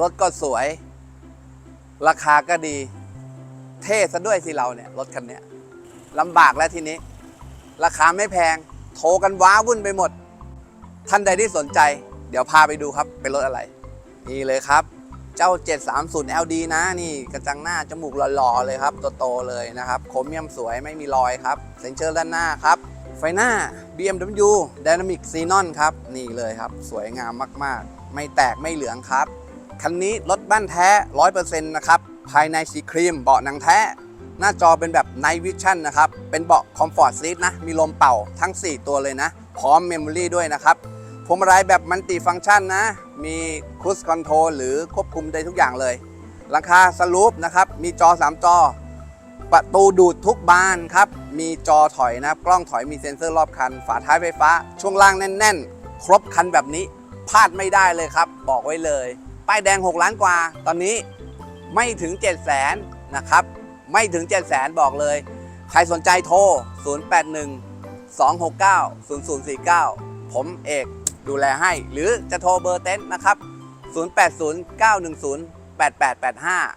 รถก็สวย ราคาก็ดี เท่ซะด้วยสิเราเนี่ย รถคันเนี้ยลำบากแล้วทีนี้ ราคาไม่แพง โทรกันว้าวุ่นไปหมด ท่านใดที่สนใจ เดี๋ยวพาไปดูครับ เป็นรถอะไร นี่เลยครับ เจ้า 730 LD นะ นี่กระจังหน้าจมูกหล่อๆเลยครับ โตๆเลยนะครับโครเมียมสวยไม่มีรอยครับ เซ็นเซอร์ด้านหน้าครับ ไฟหน้า BMW Dynamic Xenon ครับ นี่เลยครับ สวยงามมากๆ ไม่แตกไม่เหลืองครับ คันนี้รถบ้านแท้ 100%นะครับ ภายในสีครีมเบาะหนังแท้ หน้าจอเป็นแบบ Night Vision นะครับ เป็นเบาะ Comfort Seat นะ มีลมเป่าทั้ง 4 ตัวเลยนะ พร้อม Memory ด้วยนะครับพวงมาลัยแบบมันติฟังก์ชันนะ มีคูสคอนโทรลหรือควบคุมได้ทุกอย่างเลยหลังคาสลูปนะครับ มีจอ 3 จอ ประตูดูดทุกบานครับ มีจอถอยนะครับ กล้องถอยมีเซ็นเซอร์รอบคัน ฝาท้ายไฟฟ้า ช่วงล่างแน่น ๆ ครบคันแบบนี้พลาดไม่ได้เลยครับ บอกไว้เลย ป้ายแดง 6 ล้านกว่า ตอนนี้ไม่ถึง 7 0 0 0 0 0นะครับ ไม่ถึง 7 0 0 0 0 0 บอกเลย ใครสนใจโทร 081 269 0049 ผมเอกดูแลให้ หรือจะโทรเบอร์เต็นท์นะครับ 0809108885